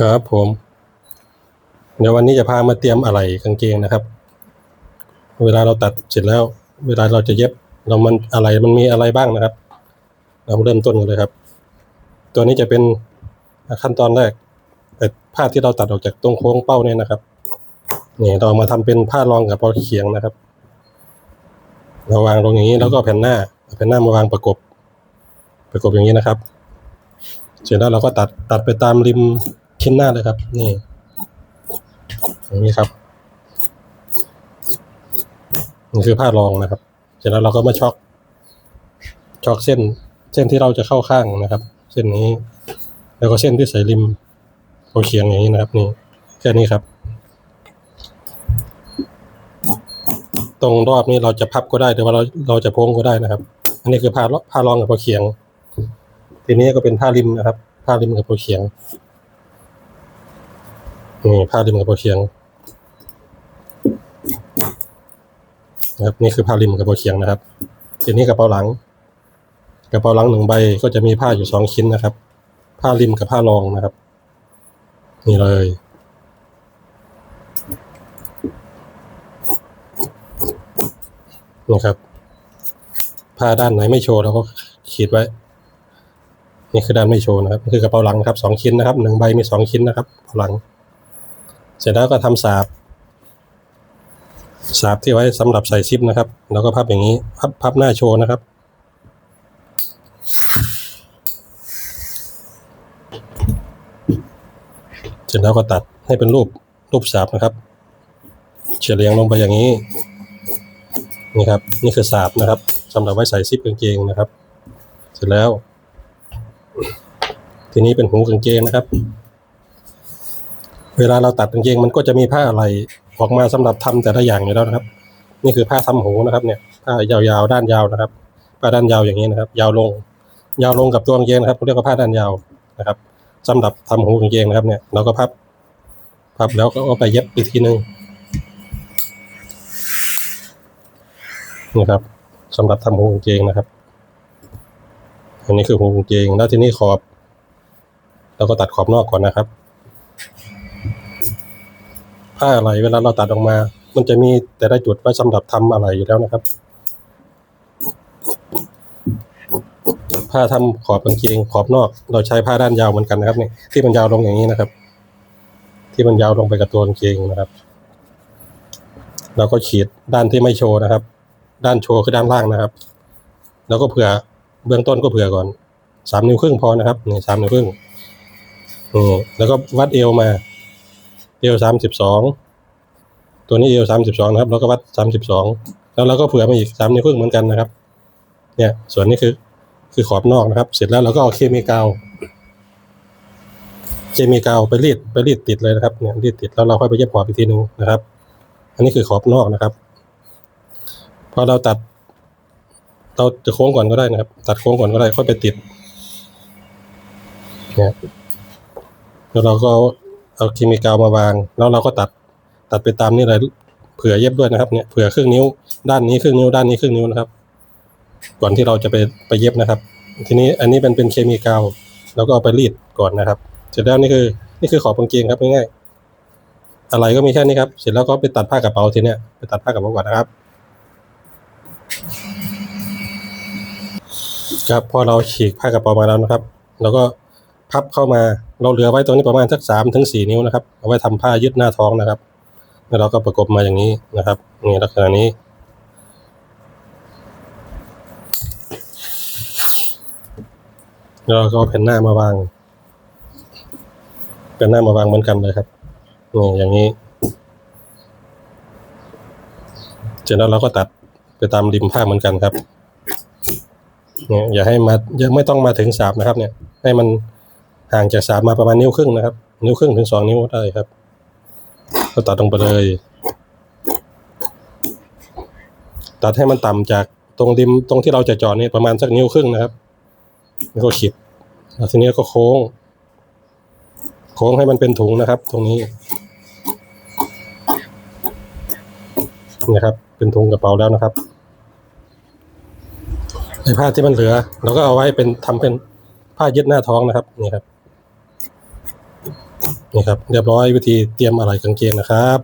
ครับผม เดี๋ยววันนี้จะพามาเตรียมอะไรกางเกงนะครับ เวลาเราตัดเสร็จแล้ว เวลาเราจะเย็บ เรามันอะไรมันมีอะไรบ้างนะครับ เราเริ่มต้นกันเลยครับ ตัวนี้จะเป็นขั้นตอนแรกแต่ผ้าที่เราตัดออกจากตรงโค้งเป้าเนี่ยนะครับนี่เราเอมาทำเป็นผ้ารองกับปอเขียงนะครับเราวางลงอย่างนี้แล้วก็แผ่นหน้าแผ่นหน้ามาวางประกบ ประกบอย่างนี้นะครับ เสร็จแล้วเราก็ตัดตัดไปตามริม ชิ้นหน้าเลยครับ นี่อย่างนี้ครับนี่คือผ้ารองนะครับ เสร็จแล้วเราก็มาช็อกช็อกเส้น เส้นที่เราจะเข้าข้างนะครับ เส้นนี้ แล้วก็เส้นที่ใส่ริมหัวเขียงอย่างนี้นะครับ นี่แค่นี้ครับ ตรงรอบนี้เราจะพับก็ได้หรือว่าเราเราจะโพ้งก็ได้นะครับ อันนี้คือผ้าผ้ารองกับหัวเขียง ทีนี้ก็เป็นผ้าริมนะครับ ผ้าริมกับหัวเขียง นี่ผ้าริมกับหัวเขียงนะครับนี่คือผ้าริมกับหัวเขียงนะครับทีนี้กระเป๋าหลัง กระเป๋าหลังหนึ่งใบก็จะมีผ้าอยู่สองชิ้นนะครับ ผ้าริมกับผ้ารองนะครับ นี่เลยนี่ครับผ้าด้านไหนไม่โชว์เราก็ขีดไว้ นี่คือด้านไม่โชว์นะครับนี่คือกระเป๋าหลังนะครับสองชิ้นนะครับหนึ่งใบมีสองชิ้นนะครับกระเป๋าหลัง เสร็จแล้วก็ทำสาบสาบที่ไว้สำหรับใส่ซิปนะครับ แล้วก็พับอย่างนี้ พับพับหน้าโชว์นะครับ เสร็จแล้วก็ตัดให้เป็นรูปรูปสาบนะครับเฉลียงลงไปอย่างนี้นี่ครับ นี่คือสาบนะครับสำหรับไว้ใส่ซิปกางเกงนะครับ เสร็จแล้ว ทีนี้เป็นหูกางเกงนะครับ เวลาเราตัดกางเกงมันก็จะมีผ้าอะไรออกมาสำหรับทำแต่ละอย่างอยู่แล้วนะครับ นี่คือผ้าทำหูนะครับเนี่ยผ้ายาวๆด้านยาวนะครับผ้าด้านยาวอย่างนี้นะครับ ยาวลง ยาวลงกับตัวกางเกงนะครับเรียกว่าผ้าด้านยาวนะครับสำหรับทำหูกางเกงนะครับเนี่ยเราก็พับพับแล้วก็เอาไปเย็บอีกทีหนึ่งนี่ครับสำหรับทำหูกางเกงนะครับ อันนี้คือหูกางเกงแล้วทีนี้ขอบเราก็ตัดขอบนอกก่อนนะครับาอะไร เวลาเราตัดออกมา มันจะมีแต่ละจุดไว้สำหรับทำอะไรอยู่แล้วนะครับ ผ้าทำขอบกางเกงขอบนอก เราใช้ผ้าด้านยาวเหมือนกันนะครับนี่ที่มันยาวลงอย่างนี้นะครับ ที่มันยาวลงไปกับตัวกางเกงนะครับ เราก็ขีดด้านที่ไม่โชว์นะครับ ด้านโชว์คือด้านล่างนะครับ แล้วก็เผื่อเบื้องต้นก็เผื่อก่อนสามนิ้วครึ่งพอนะครับนี่สามนิ้วครึ่งนี่แล้วก็วัดเอวมา เอวสามสิบสองตัวนี้เอวสามสิบสองนะครับ แล้วก็วัดสามสิบสองแล้วเราก็เผื่อมาอีกสามนิ้วครึ่งเหมือนกันนะครับ เนี่ย ส่วนนี้คือคือขอบนอกนะครับ เสร็จแล้วเราก็เอาเคมีกาวเคมีกาวไปรีดไปรีดติดเลยนะครับเนี่ยรีดติดแล้วเราค่อยไปเย็บขอบอีกทีหนึงนะครับ อันนี้คือขอบนอกนะครับ พอเราตัด เราจะโค้งก่อนก็ได้นะครับ ตัดโค้งก่อนก็ได้ค่อยไปติดเนี่ยแล้วเราก็ เอาเคมีกาวมาวาง แล้วเราก็ตัดตัดไปตามนี้เลยเผื่อเย็บด้วยนะครับเนี่ยเผื่อครึ่งนิ้วด้านนี้ครึ่งนิ้วด้านนี้ครึ่งนิ้วนะครับ ก่อนที่เราจะไปไปเย็บนะครับ ทีนี้อันนี้เป็นเป็นเคมีกาวแล้วก็เอาไปรีดก่อนนะครับ เสร็จแล้วนี่คือนี่คือขอบกางเกงครับง่ายๆอะไรก็มีแค่นี้ครับ เสร็จแล้วก็ไปตัดผ้ากระเป๋าทีเนี้ยไปตัดผ้ากระเป๋าก่อนนะครับครับพอเราฉีกผ้ากระเป๋ามาแล้วนะครับเราก็ พับเข้ามา เราเหลือไว้ตรงนี้ประมาณสักสามถึงสี่นิ้วนะครับ เอาไว้ทำผ้ายึดหน้าท้องนะครับ แล้วเราก็ประกบมาอย่างนี้นะครับ นี่ลักษณะนี้แล้วเราก็แผ่นหน้ามาวางแผ่นหน้ามาวางเหมือนกันเลยครับ นี่อย่างนี้ เสร็จแล้วเราก็ตัดไปตามริมผ้าเหมือนกันครับเนี่ยอย่าให้มายังไม่ต้องมาถึงสามนะครับ เนี่ย ให้มัน ห่างจากสามมาประมาณนิ้วครึ่งนะครับ นิ้วครึ่งถึงสองนิ้วได้ครับ ก็ตัดลงไปเลย ตัดให้มันต่ำจากตรงริมตรงที่เราจะจาะนี่ประมาณสักนิ้วครึ่งนะครับ แล้วก็ขีดแล้วทีนี้ก็โค้ง โค้งให้มันเป็นถุงนะครับ ตรงนี้นะครับ เป็นถุงกระเป๋าแล้วนะครับไอ้ผ้าที่มันเหลือ เราก็เอาไว้เป็นทำเป็นผ้ายึดหน้าท้องนะครับนี่ครับ นี่ครับเรียบร้อยวิธีเตรียมอะไรกางเกงนะครับ